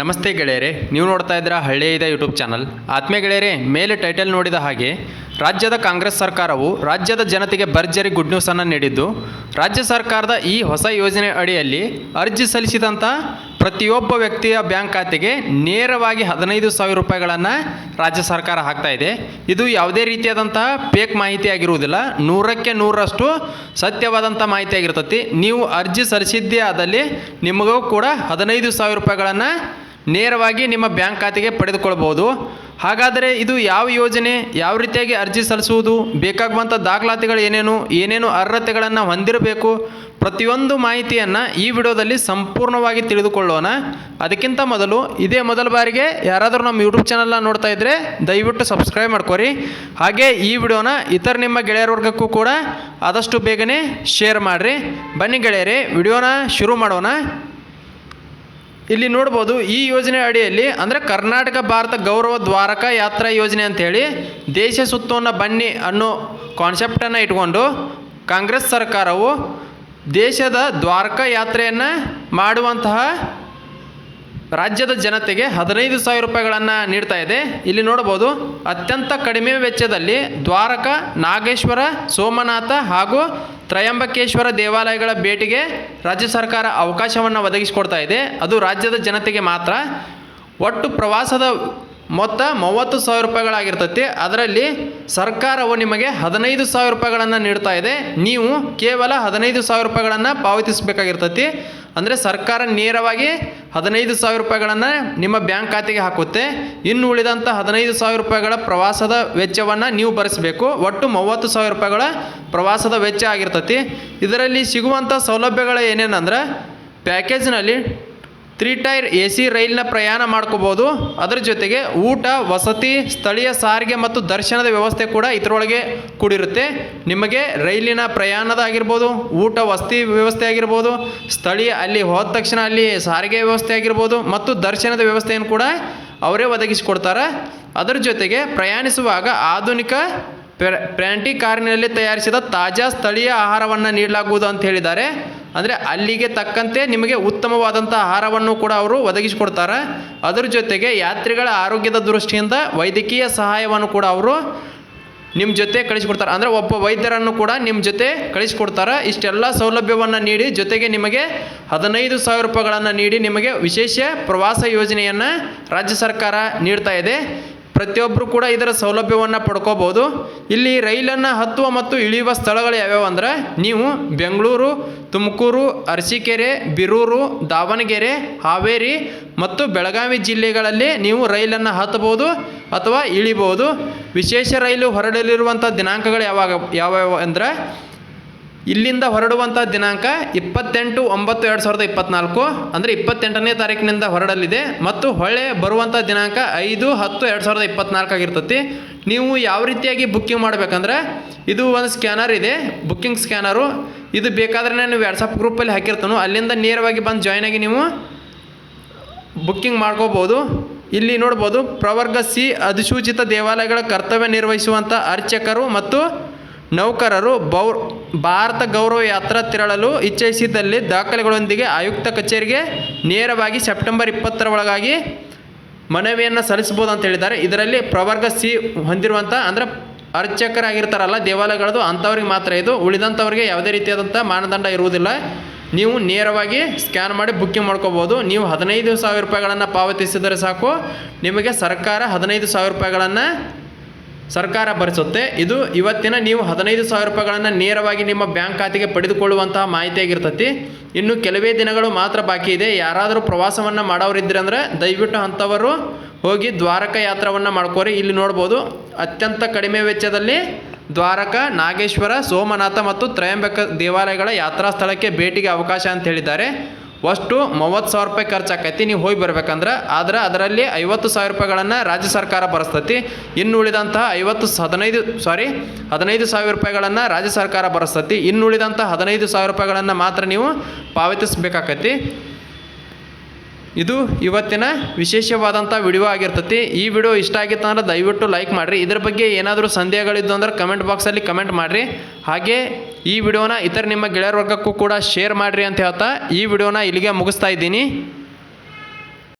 ನಮಸ್ತೆ ಗೆಳೆಯರೆ, ನೀವು ನೋಡ್ತಾ ಇದ್ದೀರಾ ಹಳ್ಳಿಯಿದ ಯೂಟ್ಯೂಬ್ ಚಾನಲ್. ಆತ್ಮೀಯ ಗೆಳೆಯರೆ, ಮೇಲೆ ಟೈಟಲ್ ನೋಡಿದ ಹಾಗೆ, ರಾಜ್ಯದ ಕಾಂಗ್ರೆಸ್ ಸರ್ಕಾರವು ರಾಜ್ಯದ ಜನತೆಗೆ ಭರ್ಜರಿ ಗುಡ್ ನ್ಯೂಸನ್ನು ನೀಡಿದ್ದು. ರಾಜ್ಯ ಸರ್ಕಾರದ ಈ ಹೊಸ ಯೋಜನೆ ಅಡಿಯಲ್ಲಿ ಅರ್ಜಿ ಸಲ್ಲಿಸಿದಂಥ ಪ್ರತಿಯೊಬ್ಬ ವ್ಯಕ್ತಿಯ ಬ್ಯಾಂಕ್ ಖಾತೆಗೆ ನೇರವಾಗಿ ಹದಿನೈದು ಸಾವಿರ ರೂಪಾಯಿಗಳನ್ನು ರಾಜ್ಯ ಸರ್ಕಾರ ಹಾಕ್ತಾ ಇದೆ. ಇದು ಯಾವುದೇ ರೀತಿಯಾದಂತಹ ಫೇಕ್ ಮಾಹಿತಿ ಆಗಿರುವುದಿಲ್ಲ. ನೂರಕ್ಕೆ ನೂರರಷ್ಟು ಸತ್ಯವಾದಂಥ ಮಾಹಿತಿ ಆಗಿರ್ತತಿ. ನೀವು ಅರ್ಜಿ ಸಲ್ಲಿಸಿದ್ದೇ ಆದಲ್ಲಿ ನಿಮಗೂ ಕೂಡ ಹದಿನೈದು ಸಾವಿರ ರೂಪಾಯಿಗಳನ್ನು ನೇರವಾಗಿ ನಿಮ್ಮ ಬ್ಯಾಂಕ್ ಖಾತೆಗೆ ಪಡೆದುಕೊಳ್ಳಬಹುದು. ಹಾಗಾದರೆ ಇದು ಯಾವ ಯೋಜನೆ, ಯಾವ ರೀತಿಯಾಗಿ ಅರ್ಜಿ ಸಲ್ಲಿಸುವುದು, ಬೇಕಾಗುವಂಥ ದಾಖಲಾತಿಗಳು ಏನೇನು ಏನೇನು ಅರ್ಹತೆಗಳನ್ನು ಹೊಂದಿರಬೇಕು, ಪ್ರತಿಯೊಂದು ಮಾಹಿತಿಯನ್ನು ಈ ವಿಡಿಯೋದಲ್ಲಿ ಸಂಪೂರ್ಣವಾಗಿ ತಿಳಿದುಕೊಳ್ಳೋಣ. ಅದಕ್ಕಿಂತ ಮೊದಲು ಇದೇ ಮೊದಲ ಬಾರಿಗೆ ಯಾರಾದರೂ ನಮ್ಮ ಯೂಟ್ಯೂಬ್ ಚಾನಲ್ನ ನೋಡ್ತಾ ಇದ್ದರೆ ದಯವಿಟ್ಟು ಸಬ್ಸ್ಕ್ರೈಬ್ ಮಾಡ್ಕೊರಿ. ಹಾಗೆ ಈ ವಿಡಿಯೋನ ಇತರ ನಿಮ್ಮ ಗೆಳೆಯರ ವರ್ಗಕ್ಕೂ ಕೂಡ ಆದಷ್ಟು ಬೇಗನೆ ಶೇರ್ ಮಾಡಿರಿ. ಬನ್ನಿ ಗೆಳೆಯರಿ, ವಿಡಿಯೋನ ಶುರು ಮಾಡೋಣ. ಇಲ್ಲಿ ನೋಡ್ಬೋದು ಈ ಯೋಜನೆ ಅಡಿಯಲ್ಲಿ ಅಂದರೆ ಕರ್ನಾಟಕ ಭಾರತ ಗೌರವ ದ್ವಾರಕ ಯಾತ್ರಾ ಯೋಜನೆ ಅಂಥೇಳಿ ದೇಶ ಸುತ್ತವನ್ನು ಬನ್ನಿ ಅನ್ನೋ ಕಾನ್ಸೆಪ್ಟನ್ನು ಇಟ್ಕೊಂಡು ಕಾಂಗ್ರೆಸ್ ಸರ್ಕಾರವು ದೇಶದ ದ್ವಾರಕಾ ಯಾತ್ರೆಯನ್ನು ಮಾಡುವಂತಹ ರಾಜ್ಯದ ಜನತೆಗೆ ಹದಿನೈದು ಸಾವಿರ ರೂಪಾಯಿಗಳನ್ನು ನೀಡ್ತಾ ಇದೆ. ಇಲ್ಲಿ ನೋಡಬಹುದು, ಅತ್ಯಂತ ಕಡಿಮೆ ವೆಚ್ಚದಲ್ಲಿ ದ್ವಾರಕ, ನಾಗೇಶ್ವರ, ಸೋಮನಾಥ ಹಾಗೂ ತ್ರಯಂಬಕೇಶ್ವರ ದೇವಾಲಯಗಳ ಭೇಟಿಗೆ ರಾಜ್ಯ ಸರ್ಕಾರ ಅವಕಾಶವನ್ನು ಒದಗಿಸಿಕೊಡ್ತಾ ಇದೆ. ಅದು ರಾಜ್ಯದ ಜನತೆಗೆ ಮಾತ್ರ. ಒಟ್ಟು ಪ್ರವಾಸದ ಮೊತ್ತ ಮೂವತ್ತು ಸಾವಿರ ರೂಪಾಯಿಗಳಾಗಿರ್ತೈತಿ. ಅದರಲ್ಲಿ ಸರ್ಕಾರವು ನಿಮಗೆ ಹದಿನೈದು ಸಾವಿರ ರೂಪಾಯಿಗಳನ್ನು ನೀಡ್ತಾ ಇದೆ. ನೀವು ಕೇವಲ ಹದಿನೈದು ಸಾವಿರ ರೂಪಾಯಿಗಳನ್ನು ಪಾವತಿಸಬೇಕಾಗಿರ್ತೈತಿ. ಅಂದರೆ ಸರ್ಕಾರ ನೇರವಾಗಿ ಹದಿನೈದು ಸಾವಿರ ರೂಪಾಯಿಗಳನ್ನು ನಿಮ್ಮ ಬ್ಯಾಂಕ್ ಖಾತೆಗೆ ಹಾಕುತ್ತೆ. ಇನ್ನು ಉಳಿದಂಥ ಹದಿನೈದು ಸಾವಿರ ರೂಪಾಯಿಗಳ ಪ್ರವಾಸದ ವೆಚ್ಚವನ್ನು ನೀವು ಭರಿಸಬೇಕು. ಒಟ್ಟು ಮೂವತ್ತು ಸಾವಿರ ರೂಪಾಯಿಗಳ ಪ್ರವಾಸದ ವೆಚ್ಚ ಆಗಿರ್ತತಿ. ಇದರಲ್ಲಿ ಸಿಗುವಂಥ ಸೌಲಭ್ಯಗಳು ಏನೇನಂದ್ರೆ ಪ್ಯಾಕೇಜ್ನಲ್ಲಿ ತ್ರೀ ಟೈರ್ ಎ ಸಿ ರೈಲಿನ ಪ್ರಯಾಣ ಮಾಡ್ಕೋಬೋದು. ಅದರ ಜೊತೆಗೆ ಊಟ, ವಸತಿ, ಸ್ಥಳೀಯ ಸಾರಿಗೆ ಮತ್ತು ದರ್ಶನದ ವ್ಯವಸ್ಥೆ ಕೂಡ ಇದರೊಳಗೆ ಕೂಡಿರುತ್ತೆ. ನಿಮಗೆ ರೈಲಿನ ಪ್ರಯಾಣದ ಆಗಿರ್ಬೋದು, ಊಟ, ವಸತಿ ವ್ಯವಸ್ಥೆ ಆಗಿರ್ಬೋದು, ಸ್ಥಳೀಯ ಅಲ್ಲಿ ಹೋದ ತಕ್ಷಣ ಅಲ್ಲಿ ಸಾರಿಗೆ ವ್ಯವಸ್ಥೆ ಆಗಿರ್ಬೋದು ಮತ್ತು ದರ್ಶನದ ವ್ಯವಸ್ಥೆಯನ್ನು ಕೂಡ ಅವರೇ ಒದಗಿಸಿಕೊಡ್ತಾರೆ. ಅದರ ಜೊತೆಗೆ ಪ್ರಯಾಣಿಸುವಾಗ ಆಧುನಿಕ ಪ್ರ ಪ್ರ್ಯಾಂಟಿ ಕಾರಿನಲ್ಲಿ ತಯಾರಿಸಿದ ತಾಜಾ ಸ್ಥಳೀಯ ಆಹಾರವನ್ನು ನೀಡಲಾಗುವುದು ಅಂತ ಹೇಳಿದ್ದಾರೆ. ಅಂದರೆ ಅಲ್ಲಿಗೆ ತಕ್ಕಂತೆ ನಿಮಗೆ ಉತ್ತಮವಾದಂಥ ಆಹಾರವನ್ನು ಕೂಡ ಅವರು ಒದಗಿಸಿಕೊಡ್ತಾರೆ. ಅದರ ಜೊತೆಗೆ ಯಾತ್ರಿಗಳ ಆರೋಗ್ಯದ ದೃಷ್ಟಿಯಿಂದ ವೈದ್ಯಕೀಯ ಸಹಾಯವನ್ನು ಕೂಡ ಅವರು ನಿಮ್ಮ ಜೊತೆ ಕಳಿಸ್ಕೊಡ್ತಾರೆ. ಅಂದರೆ ಒಬ್ಬ ವೈದ್ಯರನ್ನು ಕೂಡ ನಿಮ್ಮ ಜೊತೆ ಕಳಿಸ್ಕೊಡ್ತಾರೆ. ಇಷ್ಟೆಲ್ಲ ಸೌಲಭ್ಯವನ್ನು ನೀಡಿ ಜೊತೆಗೆ ನಿಮಗೆ ಹದಿನೈದು ಸಾವಿರ ರೂಪಾಯಿಗಳನ್ನು ನೀಡಿ ನಿಮಗೆ ವಿಶೇಷ ಪ್ರವಾಸ ಯೋಜನೆಯನ್ನು ರಾಜ್ಯ ಸರ್ಕಾರ ನೀಡ್ತಾ ಇದೆ. ಪ್ರತಿಯೊಬ್ಬರು ಕೂಡ ಇದರ ಸೌಲಭ್ಯವನ್ನು ಪಡ್ಕೋಬೋದು. ಇಲ್ಲಿ ರೈಲನ್ನು ಹತ್ತುವ ಮತ್ತು ಇಳಿಯುವ ಸ್ಥಳಗಳು ಯಾವ್ಯಾವು ಅಂದರೆ ನೀವು ಬೆಂಗಳೂರು, ತುಮಕೂರು, ಅರಸೀಕೆರೆ, ಬಿರೂರು, ದಾವಣಗೆರೆ, ಹಾವೇರಿ ಮತ್ತು ಬೆಳಗಾವಿ ಜಿಲ್ಲೆಗಳಲ್ಲಿ ನೀವು ರೈಲನ್ನು ಹತ್ತಬಹುದು ಅಥವಾ ಇಳಿಬೋದು ವಿಶೇಷ ರೈಲು ಹೊರಡಲಿರುವಂಥ ದಿನಾಂಕಗಳು ಯಾವಾಗ ಯಾವ್ಯಾವ ಅಂದ್ರೆ ಇಲ್ಲಿಂದ ಹೊರಡುವಂಥ ದಿನಾಂಕ ಇಪ್ಪತ್ತೆಂಟು ಒಂಬತ್ತು ಎರಡು ಸಾವಿರದ ಇಪ್ಪತ್ನಾಲ್ಕು. ಅಂದರೆ ಇಪ್ಪತ್ತೆಂಟನೇ ತಾರೀಕಿನಿಂದ ಹೊರಡಲಿದೆ. ಮತ್ತು ಹೊಳೆ ಬರುವಂಥ ದಿನಾಂಕ ಐದು ಹತ್ತು ಎರಡು ಸಾವಿರದ ಇಪ್ಪತ್ನಾಲ್ಕು ಆಗಿರ್ತತಿ. ನೀವು ಯಾವ ರೀತಿಯಾಗಿ ಬುಕ್ಕಿಂಗ್ ಮಾಡಬೇಕಂದ್ರೆ ಇದು ಒಂದು ಸ್ಕ್ಯಾನರ್ ಇದೆ ಬುಕ್ಕಿಂಗ್ ಸ್ಕ್ಯಾನರು ಇದು ಬೇಕಾದ್ರೆ ನಾನು ವ್ಯಾಟ್ಸಪ್ ಗ್ರೂಪಲ್ಲಿ ಹಾಕಿರ್ತಾನು. ಅಲ್ಲಿಂದ ನೇರವಾಗಿ ಬಂದು ಜಾಯ್ನ್ ಆಗಿ ನೀವು ಬುಕ್ಕಿಂಗ್ ಮಾಡ್ಕೋಬೋದು. ಇಲ್ಲಿ ನೋಡ್ಬೋದು, ಪ್ರವರ್ಗ ಸಿ ಅಧಿಸೂಚಿತ ದೇವಾಲಯಗಳ ಕರ್ತವ್ಯ ನಿರ್ವಹಿಸುವಂಥ ಅರ್ಚಕರು ಮತ್ತು ನೌಕರರು, ಬೌರ್ ಭಾರತ ಗೌರವ ಯಾತ್ರಾ ತೆರಳಲು ಇಚ್ಛಿಸಿದ್ದಲ್ಲಿ ದಾಖಲೆಗಳೊಂದಿಗೆ ಆಯುಕ್ತ ಕಚೇರಿಗೆ ನೇರವಾಗಿ ಸೆಪ್ಟೆಂಬರ್ ಇಪ್ಪತ್ತರ ಒಳಗಾಗಿ ಮನವಿಯನ್ನು ಸಲ್ಲಿಸ್ಬೋದು ಅಂತ ಹೇಳಿದ್ದಾರೆ. ಇದರಲ್ಲಿ ಪ್ರವರ್ಗ ಸಿ ಹೊಂದಿರುವಂಥ ಅಂದರೆ ಅರ್ಚಕರಾಗಿರ್ತಾರಲ್ಲ ದೇವಾಲಯಗಳದು ಅಂಥವ್ರಿಗೆ ಮಾತ್ರ ಇದು. ಉಳಿದಂಥವ್ರಿಗೆ ಯಾವುದೇ ರೀತಿಯಾದಂಥ ಮಾನದಂಡ ಇರುವುದಿಲ್ಲ. ನೀವು ನೇರವಾಗಿ ಸ್ಕ್ಯಾನ್ ಮಾಡಿ ಬುಕ್ಕಿಂಗ್ ಮಾಡ್ಕೋಬೋದು ನೀವು ಹದಿನೈದು ಸಾವಿರ ರೂಪಾಯಿಗಳನ್ನು ಪಾವತಿಸಿದರೆ ಸಾಕು. ನಿಮಗೆ ಸರ್ಕಾರ ಹದಿನೈದು ಸಾವಿರ ರೂಪಾಯಿಗಳನ್ನು ಸರ್ಕಾರ ಭರಿಸುತ್ತೆ. ಇದು ಇವತ್ತಿನ ನೀವು ಹದಿನೈದು ಸಾವಿರ ರೂಪಾಯಿಗಳನ್ನು ನೇರವಾಗಿ ನಿಮ್ಮ ಬ್ಯಾಂಕ್ ಖಾತೆಗೆ ಪಡೆದುಕೊಳ್ಳುವಂತಹ ಮಾಹಿತಿಯಾಗಿರ್ತತಿ ಇನ್ನು ಕೆಲವೇ ದಿನಗಳು ಮಾತ್ರ ಬಾಕಿ ಇದೆ. ಯಾರಾದರೂ ಪ್ರವಾಸವನ್ನು ಮಾಡೋರಿದ್ದರೆ ಅಂದರೆ ದಯವಿಟ್ಟು ಅಂಥವರು ಹೋಗಿ ದ್ವಾರಕ ಯಾತ್ರವನ್ನು ಮಾಡ್ಕೋರಿ. ಇಲ್ಲಿ ನೋಡ್ಬೋದು ಅತ್ಯಂತ ಕಡಿಮೆ ವೆಚ್ಚದಲ್ಲಿ ದ್ವಾರಕ, ನಾಗೇಶ್ವರ, ಸೋಮನಾಥ ಮತ್ತು ತ್ರಯಂಬಕ ದೇವಾಲಯಗಳ ಯಾತ್ರಾ ಸ್ಥಳಕ್ಕೆ ಭೇಟಿಗೆ ಅವಕಾಶ ಅಂತ ಹೇಳಿದ್ದಾರೆ. ಅಷ್ಟು ಮೂವತ್ತು ಸಾವಿರ ರೂಪಾಯಿ ಖರ್ಚಾಕೈತಿ. ನೀವು ಹೋಗಿ ಬರ್ಬೇಕಂದ್ರೆ ಆದ್ರೆ ಅದರಲ್ಲಿ ಐವತ್ತು ಸಾವಿರ ರೂಪಾಯಿಗಳನ್ನು ರಾಜ್ಯ ಸರ್ಕಾರ ಭರಿಸ್ತತಿ. ಇನ್ನು ಉಳಿದಂತಹ ಐವತ್ತು ಹದಿನೈದು ಸಾರಿ ಹದಿನೈದು ಸಾವಿರ ರೂಪಾಯಿಗಳನ್ನು ರಾಜ್ಯ ಸರ್ಕಾರ ಭರಿಸ್ತತಿ. ಇನ್ನು ಉಳಿದಂಥ ಹದಿನೈದು ಸಾವಿರ ರೂಪಾಯಿಗಳನ್ನು ಮಾತ್ರ ನೀವು ಪಾವತಿಸಬೇಕಾಕತಿ. ಇದು ಇವತ್ತಿನ ವಿಶೇಷವಾದಂಥ ವಿಡಿಯೋ ಆಗಿರ್ತತಿ. ಈ ವಿಡಿಯೋ ಇಷ್ಟ ಆಗಿತ್ತು ಅಂದ್ರೆ ದಯವಿಟ್ಟು ಲೈಕ್ ಮಾಡಿರಿ. ಇದ್ರ ಬಗ್ಗೆ ಏನಾದರೂ ಸಂದೇಹಗಳಿದ್ದು ಅಂದ್ರೆ ಕಮೆಂಟ್ ಬಾಕ್ಸಲ್ಲಿ ಕಮೆಂಟ್ ಮಾಡಿರಿ. ಹಾಗೆ ಈ ವಿಡಿಯೋನ ಇತರ ನಿಮ್ಮ ಗೆಳೆಯರ ವರ್ಗಕ್ಕೂ ಕೂಡ ಶೇರ್ ಮಾಡಿರಿ ಅಂತ ಹೇಳ್ತಾ ಈ ವಿಡಿಯೋನ ಇಲ್ಲಿಗೆ ಮುಗಿಸ್ತಾ ಇದ್ದೀನಿ.